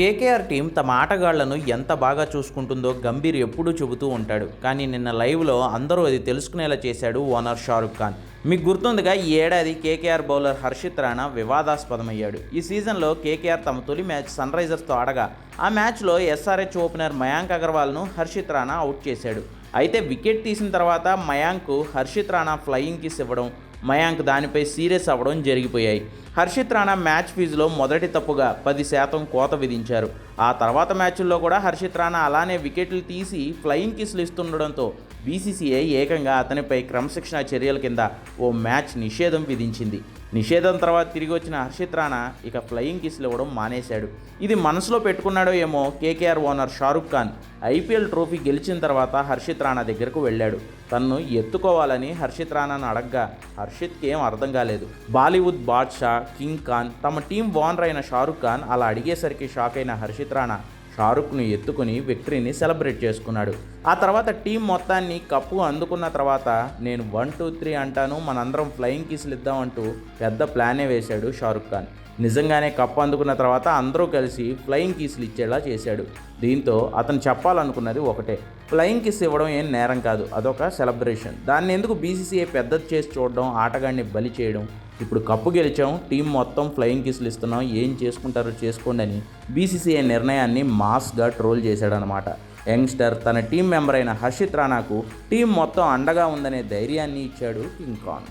KKR team తమ ఆటగాళ్ళను ఎంత బాగా చూసుకుంటుందో గంభీర్ ఎప్పుడూ చెబుతూ ఉంటాడు. కానీ నిన్న లైవ్లో అందరూ అది తెలుసుకునేలా చేశాడు ఓనర్ షారుఖ్ ఖాన్. మీకు గుర్తుందిగా ఈ ఏడాది కేకేఆర్ బౌలర్ హర్షిత్ రాణా వివాదాస్పదమయ్యాడు. ఈ సీజన్లో కేకేఆర్ తమ తొలి మ్యాచ్ సన్ రైజర్స్తో ఆడగా ఆ మ్యాచ్లో ఎస్ఆర్హెచ్ ఓపెనర్ మయాంక్ అగర్వాల్ను హర్షిత్ రాణా అవుట్ చేశాడు. అయితే వికెట్ తీసిన తర్వాత మయాంక్ హర్షిత్ రాణా ఫ్లయింగ్ కిస్ ఇవ్వడం మయాంక్ దానిపై సీరియస్ అవ్వడం జరిగిపోయాయి. హర్షిత్ రాణా మ్యాచ్ ఫీజులో మొదటి తప్పుగా పది శాతం కోత విధించారు. ఆ తర్వాత మ్యాచ్ల్లో కూడా హర్షిత్ రాణా అలానే వికెట్లు తీసి ఫ్లయింగ్ కిస్లు ఇస్తుండడంతో బీసీసీఐ ఏకంగా అతనిపై క్రమశిక్షణ చర్యల కింద ఓ మ్యాచ్ నిషేధం విధించింది. నిషేధం తర్వాత తిరిగి వచ్చిన హర్షిత్ రాణా ఇక ఫ్లయింగ్ కిస్లు ఇవ్వడం మానేశాడు. ఇది మనసులో పెట్టుకున్నాడో ఏమో KKR owner Shahrukh Khan. IPL trophy గెలిచిన తర్వాత హర్షిత్ రాణా దగ్గరకు వెళ్ళాడు. తన్ను ఎత్తుకోవాలని హర్షిత్ రాణాను అడగ్గా హర్షిత్కి ఏం అర్థం కాలేదు. బాలీవుడ్ బాద్షా కింగ్ ఖాన్ తమ టీం ఓనర్ అయిన షారుఖ్ ఖాన్ అలా అడిగేసరికి షాక్ అయిన హర్షిత్ రాణా షారుఖ్ను ఎత్తుకుని విక్టరీని సెలబ్రేట్ చేసుకున్నాడు. ఆ తర్వాత టీం మొత్తాన్ని కప్పు అందుకున్న తర్వాత నేను వన్ టూ త్రీ అంటాను మనందరం ఫ్లయింగ్ కిస్లు ఇద్దామంటూ పెద్ద ప్లానే వేశాడు షారుఖ్ ఖాన్. నిజంగానే కప్పు అందుకున్న తర్వాత అందరూ కలిసి ఫ్లయింగ్ కీస్లు ఇచ్చేలా చేశాడు. దీంతో అతను చెప్పాలనుకున్నది ఒకటే ఫ్లయింగ్ కిస్ ఇవ్వడం ఏం నేరం కాదు అదొక సెలబ్రేషన్. దాన్ని ఎందుకు బీసీసీఐ పెద్దది చేసి చూడడం ఆటగాడిని బలి చేయడం ఇప్పుడు కప్పు గెలిచాం టీం మొత్తం ఫ్లయింగ్ కిస్లు ఇస్తున్నాం ఏం చేసుకుంటారో చేసుకోండి అని బీసీసీఐ నిర్ణయాన్ని మాస్గా ట్రోల్ చేశాడనమాట. యంగ్స్టర్ తన టీం మెంబర్ అయిన హర్షిత్ రాణాకు టీం మొత్తం అండగా ఉందనే ధైర్యాన్ని ఇచ్చాడు కింగ్ ఖాన్.